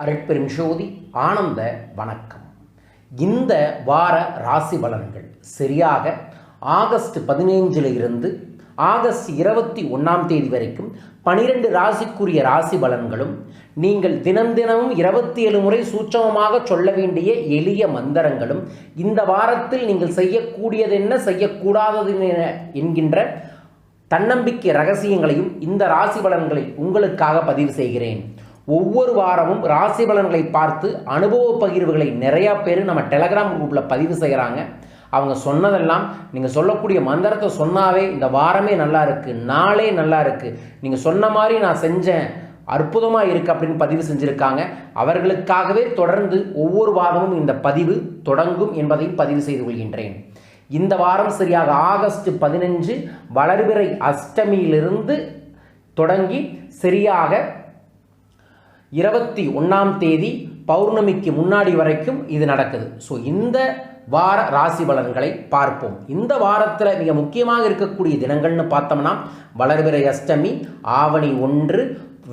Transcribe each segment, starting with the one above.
அரைப்பெரும் ஜோதி ஆனந்த வணக்கம். இந்த வார ராசி பலன்கள் சரியாக ஆகஸ்ட் பதினைஞ்சில் இருந்து ஆகஸ்ட் இருபத்தி ஒன்றாம் தேதி வரைக்கும் பனிரெண்டு ராசிக்குரிய ராசி பலன்களும் நீங்கள் தினம் தினமும் இருபத்தி ஏழு முறை சூட்சமமாக சொல்ல வேண்டிய எளிய மந்திரங்களும் இந்த வாரத்தில் நீங்கள் செய்யக்கூடியது என்ன செய்யக்கூடாதது என்ன என்கின்ற தன்னம்பிக்கை ரகசியங்களையும் இந்த ராசி பலன்களை உங்களுக்காக பதிவு செய்கிறேன். ஒவ்வொரு வாரமும் ராசி பலன்களை பார்த்து அனுபவ பகிர்வுகளை நிறையா பேர் நம்ம டெலகிராம் குரூப்பில் பதிவு செய்கிறாங்க அவங்க சொன்னதெல்லாம் நீங்கள் சொல்லக்கூடிய மந்திரத்தை சொன்னாவே இந்த வாரமே நல்லா இருக்குது நாளே நல்லா இருக்குது நீங்கள் சொன்ன மாதிரி நான் செஞ்சேன் அற்புதமாக இருக்குது அப்படின்னு பதிவு செஞ்சுருக்காங்க. அவர்களுக்காகவே தொடர்ந்து ஒவ்வொரு வாரமும் இந்த பதிவு தொடங்கும் என்பதையும் பதிவு செய்து கொள்கின்றேன். இந்த வாரம் சரியாக ஆகஸ்ட் பதினஞ்சு வளர்பிறை அஷ்டமியிலிருந்து தொடங்கி சரியாக இருபத்தி ஒன்றாம் தேதி பௌர்ணமிக்கு முன்னாடி வரைக்கும் இது நடக்குது. ஸோ இந்த வார ராசி பலன்களை பார்ப்போம். இந்த வாரத்தில் மிக முக்கியமாக இருக்கக்கூடிய தினங்கள்னு பார்த்தோம்னா வளர்பிறை அஷ்டமி ஆவணி ஒன்று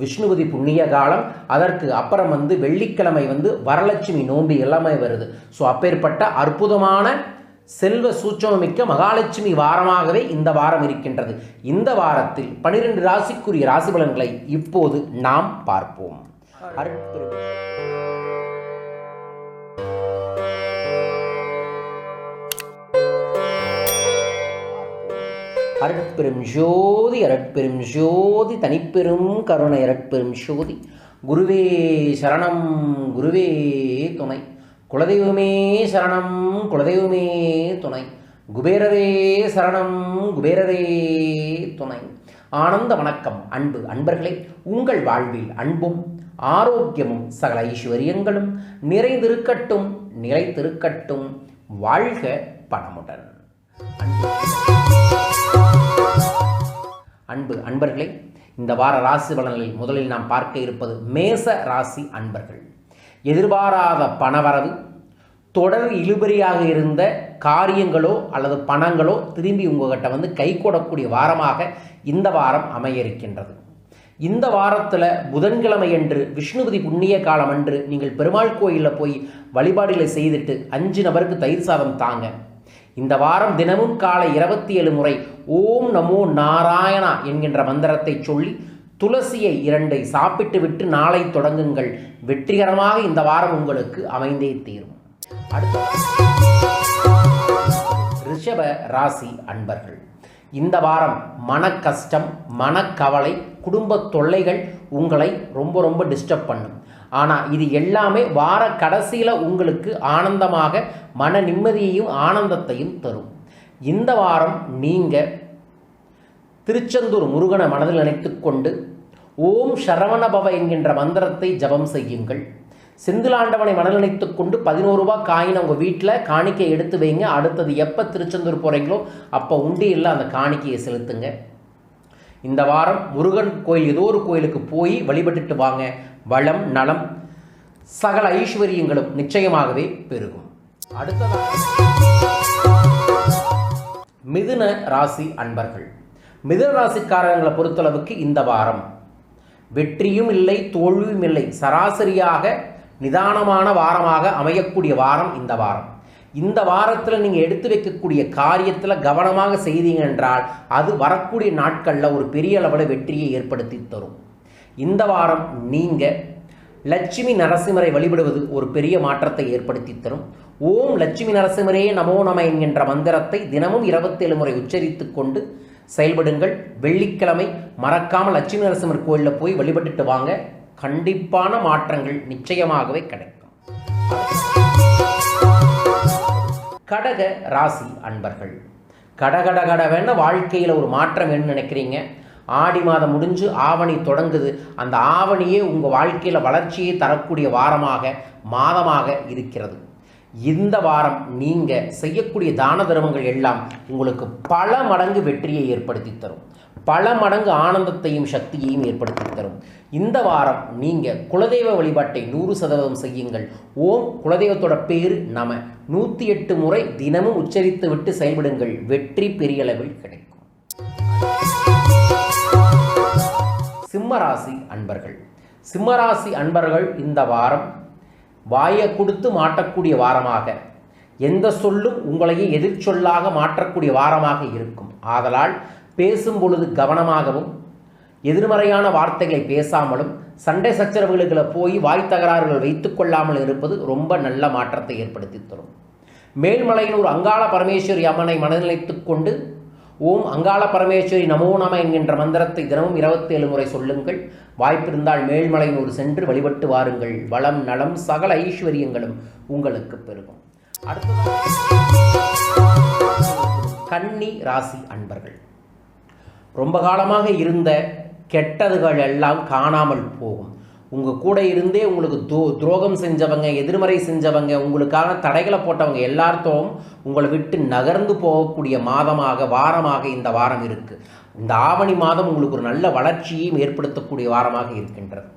விஷ்ணுபதி புண்ணிய காலம் அதற்கு அப்புறம் வந்து வெள்ளிக்கிழமை வந்து வரலட்சுமி நோம்பி எல்லாமே வருது. ஸோ அப்பேற்பட்ட அற்புதமான செல்வ சூட்சமிக்க மகாலட்சுமி வாரமாகவே இந்த வாரம் இருக்கின்றது. இந்த வாரத்தில் பனிரெண்டு ராசிக்குரிய ராசி பலன்களை இப்போது நாம் பார்ப்போம். அருட்பெரும் அருட்பெரும் ஜோதி அருட்பெரும் ஜோதி தனிப்பெரும் கருணை அருட்பெரும் ஜோதி. குருவே சரணம் குருவே துணை. குலதெய்வமே சரணம் குலதெய்வமே துணை. குபேரரே சரணம் குபேரரே துணை. ஆனந்த வணக்கம் அன்பு. அன்பர்களே உங்கள் வாழ்வில் அன்பும் ஆரோக்கியமும் சகல ஐஸ்வர்யங்களும் நிறைந்திருக்கட்டும் நிலைத்திருக்கட்டும். வாழ்க பணமுடன். அன்பு. அன்பர்களே இந்த வார ராசி பலன்களில் முதலில் நாம் பார்க்க இருப்பது மேச ராசி அன்பர்கள். எதிர்பாராத பணவரவு தொடர் இழுபறியாக இருந்த காரியங்களோ அல்லது பணங்களோ திரும்பி உங்ககிட்ட வந்து கை வாரமாக இந்த வாரம் அமைய இருக்கின்றது. இந்த வாரத்தில் புதன்கிழமை அன்று விஷ்ணுபதி புண்ணிய காலம் அன்று நீங்கள் பெருமாள் கோயிலில் போய் வழிபாடுகளை செய்துட்டு அஞ்சு நபருக்கு தயிர் சாதம் தாங்க. இந்த வாரம் தினமும் காலை இருபத்தி ஏழு முறை ஓம் நமோ நாராயணா என்கின்ற மந்திரத்தை சொல்லி துளசியை இரண்டை சாப்பிட்டு விட்டு நாளை தொடங்குங்கள். வெற்றிகரமாக இந்த வாரம் உங்களுக்கு அமைந்தே தீரும். ரிஷப ராசி அன்பர்கள். இந்த வாரம் மன கஷ்டம் மனக்கவலை குடும்ப தொல்லைகள் உங்களை ரொம்ப ரொம்ப டிஸ்டர்ப் பண்ணும். ஆனால் இது எல்லாமே வார கடைசியில் உங்களுக்கு ஆனந்தமாக மன நிம்மதியையும் ஆனந்தத்தையும் தரும். இந்த வாரம் நீங்கள் திருச்செந்தூர் முருகனை மனதில் நினைத்துக்கொண்டு ஓம் சரவணபவ என்கின்ற மந்திரத்தை ஜபம் செய்யுங்கள். செந்திலாண்டவனை மனதில் நினைத்து கொண்டு பதினோரு ரூபா காயினை உங்கள் வீட்டில் காணிக்கை எடுத்து வைங்க. அடுத்தது எப்போ திருச்செந்தூர் போகிறீங்களோ அப்போ உண்டியில் அந்த காணிக்கையை செலுத்துங்க. இந்த வாரம் முருகன் கோயில் ஏதோ ஒரு கோயிலுக்கு போய் வழிபட்டுட்டு வாங்க. வளம் நலம் சகல ஐஸ்வர்யங்களும் நிச்சயமாகவே பெருகும். அடுத்ததாக மிதுன ராசி அன்பர்கள். மிதுன ராசிக்காரங்களை பொறுத்தளவுக்கு இந்த வாரம் வெற்றியும் இல்லை தோல்வியும் இல்லை. சராசரியாக நிதானமான வாரமாக அமையக்கூடிய வாரம் இந்த வாரம். இந்த வாரத்தில் நீங்கள் எடுத்து வைக்கக்கூடிய காரியத்தில் கவனமாக செய்தீங்க என்றால் அது வரக்கூடிய நாட்களில் ஒரு பெரிய அளவில் வெற்றியை ஏற்படுத்தி தரும். இந்த வாரம் நீங்கள் லட்சுமி நரசிம்மரை வழிபடுவது ஒரு பெரிய மாற்றத்தை ஏற்படுத்தி தரும். ஓம் லட்சுமி நரசிம்மரே நமோ நம என்கின்ற மந்திரத்தை தினமும் இருபத்தேழு முறை உச்சரித்து கொண்டு செயல்படுங்கள். வெள்ளிக்கிழமை மறக்காமல் லட்சுமி நரசிம்மர் கோயிலில் போய் வழிபட்டுட்டு வாங்க. கண்டிப்பான மாற்றங்கள் நிச்சயமாகவே கிடைக்கும். கடக ராசி அன்பர்கள். கடகட கடவென வாழ்க்கையில் ஒரு மாற்றம் என்ன நினைக்கிறீங்க? ஆடி மாதம் முடிஞ்சு ஆவணி தொடங்குது. அந்த ஆவணியே உங்கள் வாழ்க்கையில் வளர்ச்சியை தரக்கூடிய வாரமாக மாதமாக இருக்கிறது. இந்த வாரம் நீங்கள் செய்யக்கூடிய தான தர்மங்கள் எல்லாம் உங்களுக்கு பல மடங்கு வெற்றியை ஏற்படுத்தி தரும். பல மடங்கு ஆனந்தத்தையும் சக்தியையும் ஏற்படுத்தி தரும். இந்த வாரம் நீங்கள் குலதெய்வ வழிபாட்டை நூறு சதவீதம் செய்யுங்கள். ஓம் குலதெய்வத்தோட பேர் நம. நூற்றி எட்டு முறை தினமும் உச்சரித்து விட்டு செயல்படுங்கள். வெற்றி பெரிய அளவில் கிடைக்கும். சிம்மராசி அன்பர்கள். சிம்மராசி அன்பர்கள் இந்த வாரம் வாயை கொடுத்து மாட்டக்கூடிய வாரமாக. எந்த சொல்லும் உங்களையே எதிர்ச்சொல்லாக மாற்றக்கூடிய வாரமாக இருக்கும். ஆதலால் பேசும் பொழுது கவனமாகவும் எதிர்மறையான வார்த்தைகளை பேசாமலும் சண்டை சச்சரவுகளுக்கு போய் வாய் தகராறுகள் வைத்துக் கொள்ளாமல் இருப்பது ரொம்ப நல்ல மாற்றத்தை ஏற்படுத்தி தரும். மேல்மலையினூர் அங்காள பரமேஸ்வரி அம்மனை மனநிலைத்துக் கொண்டு ஓம் அங்காள பரமேஸ்வரி நமோ நம என்கின்ற மந்திரத்தை தினமும் இருபத்தேழு முறை சொல்லுங்கள். வாய்ப்பிருந்தால் மேல்மலையூர் சென்று வழிபட்டு வாருங்கள். வளம் நலம் சகல ஐஸ்வர்யங்களும் உங்களுக்கு பெருகும். கன்னி ராசி அன்பர்கள். ரொம்ப காலமாக இருந்த கெட்டதுகள் எல்லாம் காணாமல் போகும். உங்கள் கூட இருந்தே உங்களுக்கு தோ துரோகம் செஞ்சவங்க எதிர்மறை செஞ்சவங்க உங்களுக்கான தடைகளை போட்டவங்க எல்லார்த்தும் உங்களை விட்டு நகர்ந்து போகக்கூடிய மாதமாக வாரமாக இந்த வாரம் இருக்குது இந்த ஆவணி மாதம் உங்களுக்கு ஒரு நல்ல வளர்ச்சியையும் ஏற்படுத்தக்கூடிய வாரமாக இருக்கின்றது.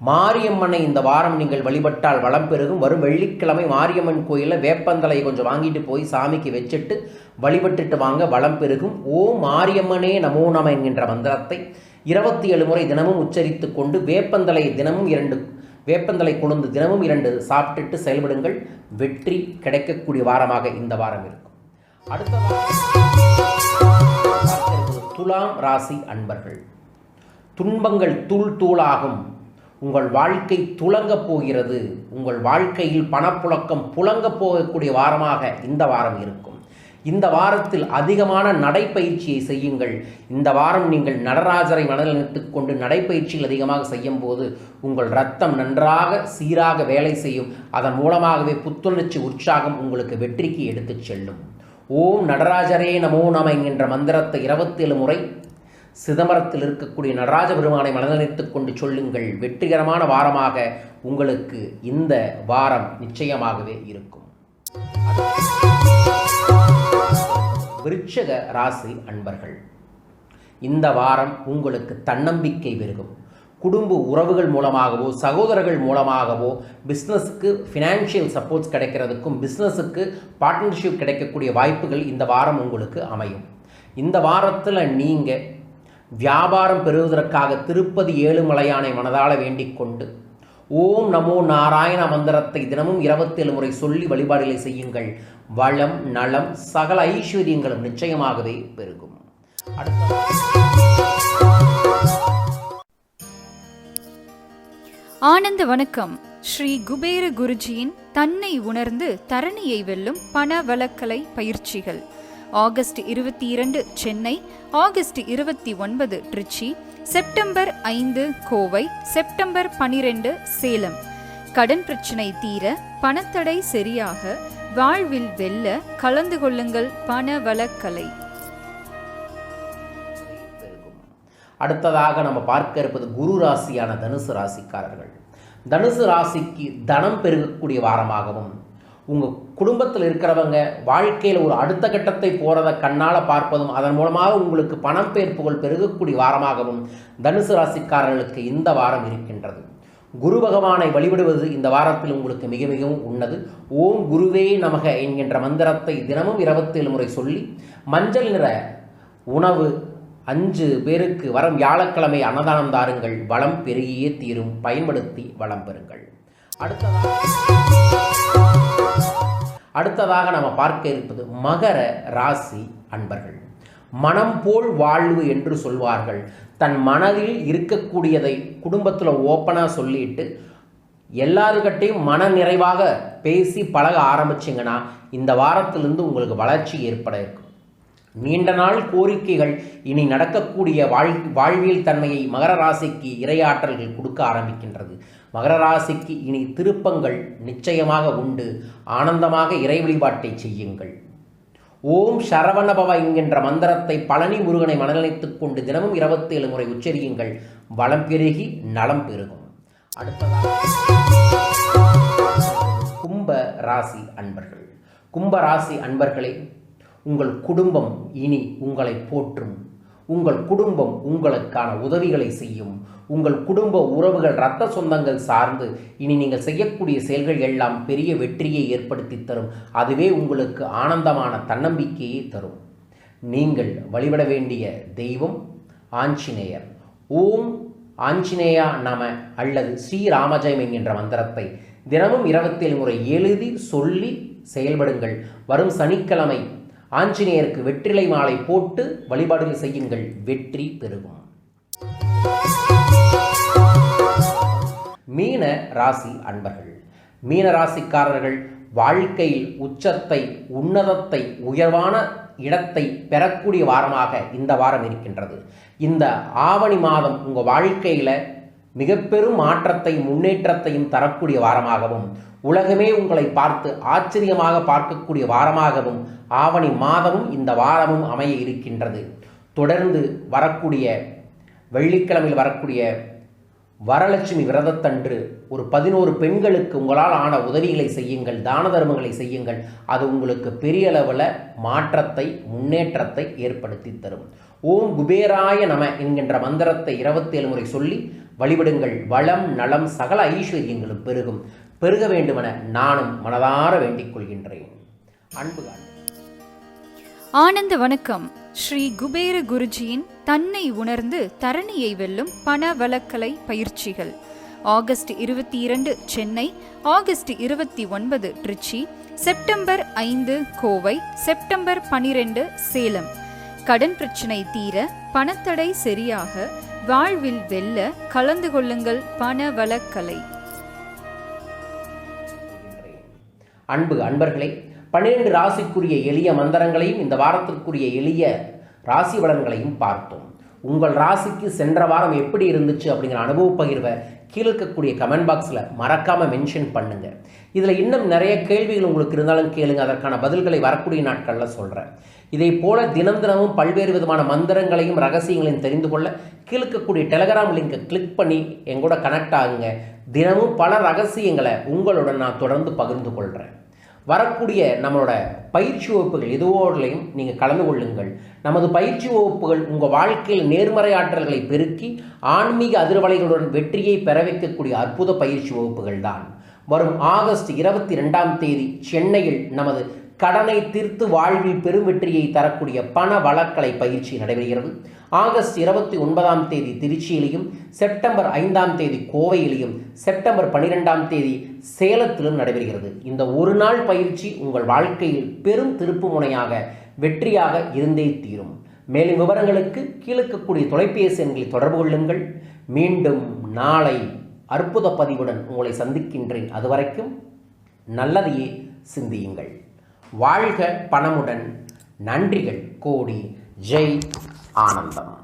மாரியம்மனை இந்த வாரம் நீங்கள் வழிபட்டால் வளம் பெருகும். வரும் வெள்ளிக்கிழமை மாரியம்மன் கோயிலில் வேப்பந்தலை கொஞ்சம் வாங்கிட்டு போய் சாமிக்கு வச்சுட்டு வழிபட்டுட்டு வாங்க வளம் பெருகும். ஓ மாரியம்மனே நமோ நம என்கின்ற மந்திரத்தை இருபத்தி ஏழு முறை தினமும் உச்சரித்து கொண்டு வேப்பந்தலை தினமும் இரண்டு வேப்பந்தலை கொழுந்து தினமும் இரண்டு சாப்பிட்டுட்டு செயல்படுங்கள். வெற்றி கிடைக்கக்கூடிய வாரமாக இந்த வாரம் இருக்கும். அடுத்த துலாம் ராசி அன்பர்கள். துன்பங்கள் தூள் தூளாகும். உங்கள் வாழ்க்கை துளங்கப் போகிறது. உங்கள் வாழ்க்கையில் பணப்புழக்கம் புழங்கப் போகக்கூடிய வாரமாக இந்த வாரம் இருக்கும். இந்த வாரத்தில் அதிகமான நடைப்பயிற்சியை செய்யுங்கள். இந்த வாரம் நீங்கள் நடராஜரை மனதில் நினைத்துக் கொண்டு நடைப்பயிற்சிகள் அதிகமாக செய்யும் போது உங்கள் ரத்தம் நன்றாக சீராக வேலை செய்யும். அதன் மூலமாகவே புத்துணர்ச்சி உற்சாகம் உங்களுக்கு வெற்றிக்கு எடுத்துச் செல்லும். ஓம் நடராஜரே நமோ நம என்கின்ற மந்திரத்தை இருபத்தேழு முறை சிதம்பரத்தில் இருக்கக்கூடிய நடராஜ பெருமானை மனநினைத்துக் கொண்டு சொல்லுங்கள். வெற்றிகரமான வாரமாக உங்களுக்கு இந்த வாரம் நிச்சயமாகவே இருக்கும். விருட்சக ராசி அன்பர்கள் இந்த வாரம் உங்களுக்கு தன்னம்பிக்கை பெருகும் குடும்ப உறவுகள் மூலமாகவோ சகோதரர்கள் மூலமாகவோ பிஸ்னஸுக்கு ஃபினான்ஷியல் சப்போர்ட்ஸ் கிடைக்கிறதுக்கும் பிஸ்னஸுக்கு பார்ட்னர்ஷிப் கிடைக்கக்கூடிய வாய்ப்புகள் இந்த வாரம் உங்களுக்கு அமையும். இந்த வாரத்தில் நீங்கள் வியாபாரம் பெறுவதற்காக திருப்பதி ஏழுமலையானை மனதால வேண்டிக் கொண்டு ஓம் நமோ நாராயண மந்திரத்தை தினமும் இருபத்தேழு முறை சொல்லி வழிபாடுகளை செய்யுங்கள். வளம் நலம் சகல ஐஸ்வர்யங்களும் நிச்சயமாகவே பெருகும். ஆனந்த வணக்கம். ஸ்ரீ குபேர குருஜியின் தன்னை உணர்ந்து தரணியை வெல்லும் பண வழக்கலை பயிற்சிகள். ஆகஸ்ட் இருபத்தி இரண்டு சென்னை. ஆகஸ்ட் இருபத்தி ஒன்பது திருச்சி செப்டம்பர் ஐந்து கோவை செப்டம்பர் பனிரெண்டு சேலம். கடன் பிரச்சனை தீர பணத்தடை சரியாக வாழ்வில் வெல்ல கலந்து கொள்ளுங்கள் பணவளக்கலை. அடுத்ததாக நம்ம பார்க்க இருப்பது குரு ராசியான தனுசு ராசிக்காரர்கள். தனுசு ராசிக்கு தனம் பெருகக்கூடிய வாரமாகவும் உங்கள் குடும்பத்தில் இருக்கிறவங்க வாழ்க்கையில் ஒரு அடுத்த கட்டத்தை போகிறத கண்ணால் பார்ப்பதும் அதன் மூலமாக உங்களுக்கு பணம் பெயர் புகழ் பெருகக்கூடிய வாரமாகவும் தனுசு ராசிக்காரர்களுக்கு இந்த வாரம் இருக்கின்றது. குரு பகவானை வழிபடுவது இந்த வாரத்தில் உங்களுக்கு மிக மிகவும் உன்னது. ஓம் குருவே நமக என்கின்ற மந்திரத்தை தினமும் இருபத்தேழு முறை சொல்லி மஞ்சள் நிற உணவு அஞ்சு பேருக்கு வரும் வியாழக்கிழமை அன்னதானம் தாருங்கள். வளம் பெருகியே தீரும். பயன்படுத்தி வளம் பெறுங்கள். அடுத்ததாக அடுத்ததாக நம்ம பார்க்க இருப்பது மகர ராசி அன்பர்கள். மனம் போல் வாழ்வு என்று சொல்வார்கள். தன் மனதில் இருக்கக்கூடியதை குடும்பத்தில் ஓப்பனாக சொல்லிட்டு எல்லாருக்கிட்டையும் மன நிறைவாக பேசி பழக ஆரம்பிச்சிங்கன்னா இந்த வாரத்திலிருந்து உங்களுக்கு வளர்ச்சி ஏற்பட இருக்கும் நீண்ட நாள் கோரிக்கைகள் இனி நடக்கக்கூடிய வாழ் வாழ்வியல் தன்மையை மகர ராசிக்கு இரையாற்றல்கள் கொடுக்க ஆரம்பிக்கின்றது. மகர ராசிக்கு இனி திருப்பங்கள் நிச்சயமாக உண்டு. ஆனந்தமாக இறை வழிபாட்டை செய்யுங்கள். ஓம் சரவணபவ என்கின்ற மந்திரத்தை பழனி முருகனை மனநிலைத்துக் கொண்டு தினமும் இருபத்தேழு முறை உச்சரியுங்கள். வளம் பெருகி நலம் பெருகும். அடுத்ததாக கும்ப ராசி அன்பர்கள். கும்ப ராசி அன்பர்களே உங்கள் குடும்பம் இனி உங்களை போற்றும் உங்கள் குடும்பம் உங்களுக்கான உதவிகளை செய்யும். உங்கள் குடும்ப உறவுகள் இரத்த சொந்தங்கள் சார்ந்து இனி நீங்கள் செய்யக்கூடிய செயல்கள் எல்லாம் பெரிய வெற்றியை ஏற்படுத்தி தரும். அதுவே உங்களுக்கு ஆனந்தமான தன்னம்பிக்கையை தரும். நீங்கள் வழிபட வேண்டிய தெய்வம் ஆஞ்சநேயர். ஓம் ஆஞ்சநேயா நம அல்லது ஸ்ரீராமஜெயம் என்கின்ற மந்திரத்தை தினமும் இருபத்தேழு முறை எழுதி சொல்லி செயல்படுங்கள். வரும் சனிக்கிழமை ஆஞ்சநேயருக்கு வெற்றிலை மாலை போட்டு வழிபாடுகள் செய்யுங்கள். வெற்றி பெறுவோம். மீன ராசி அன்பர்கள் மீன ராசிக்காரர்கள் வாழ்க்கையில் உச்சத்தை உன்னதத்தை உயர்வான இடத்தை பெறக்கூடிய வாரமாக இந்த வாரம் இருக்கின்றது. இந்த ஆவணி மாதம் உங்கள் வாழ்க்கையில் மிக பெரும் மாற்றத்தை முன்னேற்றத்தையும் தரக்கூடிய வாரமாகவும் உலகமே உங்களை பார்த்து ஆச்சரியமாக பார்க்கக்கூடிய வாரமாகவும் ஆவணி மாதமும் இந்த வாரமும் அமைய இருக்கின்றது. தொடர்ந்து வரக்கூடிய வெள்ளிக்கிழமையில் வரக்கூடிய வரலட்சுமி விரதத்தன்று ஒரு பதினோரு பெண்களுக்கு உங்களால் ஆன உதவிகளை செய்யுங்கள் தான தர்மங்களை செய்யுங்கள். அது உங்களுக்கு பெரிய அளவில் மாற்றத்தை முன்னேற்றத்தை ஏற்படுத்தி தரும். ஓம் குபேராய நம என்கின்ற மந்திரத்தை இருபத்தேழு முறை சொல்லி வழிபடுங்கள். வளம் நலம் சகல ஐஸ்வர்யங்களும் பெருகும். பெருக வேண்டுமென நானும் மனதார வேண்டிக் கொள்கின்றேன். அன்பு ஆனந்த வணக்கம். ஸ்ரீ குபேர குருஜியின் தன்னை உணர்ந்து தரணியை வெல்லும் பணவளக்கலை பயிற்சிகள். ஆகஸ்ட் இருபத்தி இரண்டு சென்னை ஆகஸ்ட் இருபத்தி ஒன்பது திருச்சி செப்டம்பர் ஐந்து கோவை செப்டம்பர் பனிரெண்டு சேலம். கடன் பிரச்சனை தீர பணத்தடை சரியாக வாழ்வில் வெல்ல கலந்து கொள்ளுங்கள் பணவளக்கலை. அன்பு அன்பர்களே பன்னிரண்டு ராசிக்குரிய எளிய மந்திரங்களையும் இந்த வாரத்திற்குரிய எளிய ராசி பலன்களையும் பார்த்தோம். உங்கள் ராசிக்கு சென்ற வாரம் எப்படி இருந்துச்சு அப்படிங்கிற அனுபவ பகிர்வை கீழே இருக்கக்கூடிய கமெண்ட் பாக்ஸில் மறக்காமல் மென்ஷன் பண்ணுங்கள் இதில் இன்னும் நிறைய கேள்விகள் உங்களுக்கு இருந்தாலும் கேளுங்க. அதற்கான பதில்களை வரக்கூடிய நாட்களில் சொல்கிறேன் இதை போல தினம் தினமும் பல்வேறு விதமான மந்திரங்களையும் ரகசியங்களையும் தெரிந்து கொள்ள கீழே இருக்கக்கூடிய டெலகிராம் லிங்கை கிளிக் பண்ணி எங்கூட கனெக்ட் ஆகுங்க. தினமும் பல ரகசியங்களை உங்களுடன் நான் தொடர்ந்து பகிர்ந்து கொள்கிறேன் வரக்கூடிய நம்மளோட பயிற்சி வகுப்புகள் எதுவோடலையும் நீங்கள் கலந்து கொள்ளுங்கள். நமது பயிற்சி வகுப்புகள் உங்கள் வாழ்க்கையில் நேர்மறையாற்றல்களை பெருக்கி ஆன்மீக அதிர்வலைகளுடன் வெற்றியை பெற வைக்கக்கூடிய அற்புத பயிற்சி வகுப்புகள் தான். வரும் ஆகஸ்ட் இருபத்தி ரெண்டாம் தேதி சென்னையில் நமது கடனை தீர்த்து வாழ்வில் பெரும் வெற்றியை தரக்கூடிய பண வழக்கலை பயிற்சி நடைபெறுகிறது. ஆகஸ்ட் இருபத்தி ஒன்பதாம் தேதி திருச்சியிலையும் செப்டம்பர் ஐந்தாம் தேதி கோவையிலையும் செப்டம்பர் பனிரெண்டாம் தேதி சேலத்திலும் நடைபெறுகிறது. இந்த ஒரு நாள் பயிற்சி உங்கள் வாழ்க்கையில் பெரும் திருப்பு முனையாக வெற்றியாக இருந்தே தீரும். மேலும் விவரங்களுக்கு கீழக்கக்கூடிய தொலைபேசி எண்களை தொடர்பு கொள்ளுங்கள். மீண்டும் நாளை அற்புத பதிவுடன் உங்களை சந்திக்கின்றேன். அதுவரைக்கும் நல்லதையே சிந்தியுங்கள். வாழ்க பணமுடன் நன்றிகள் கோடி ஜெய் ஆனந்தம்.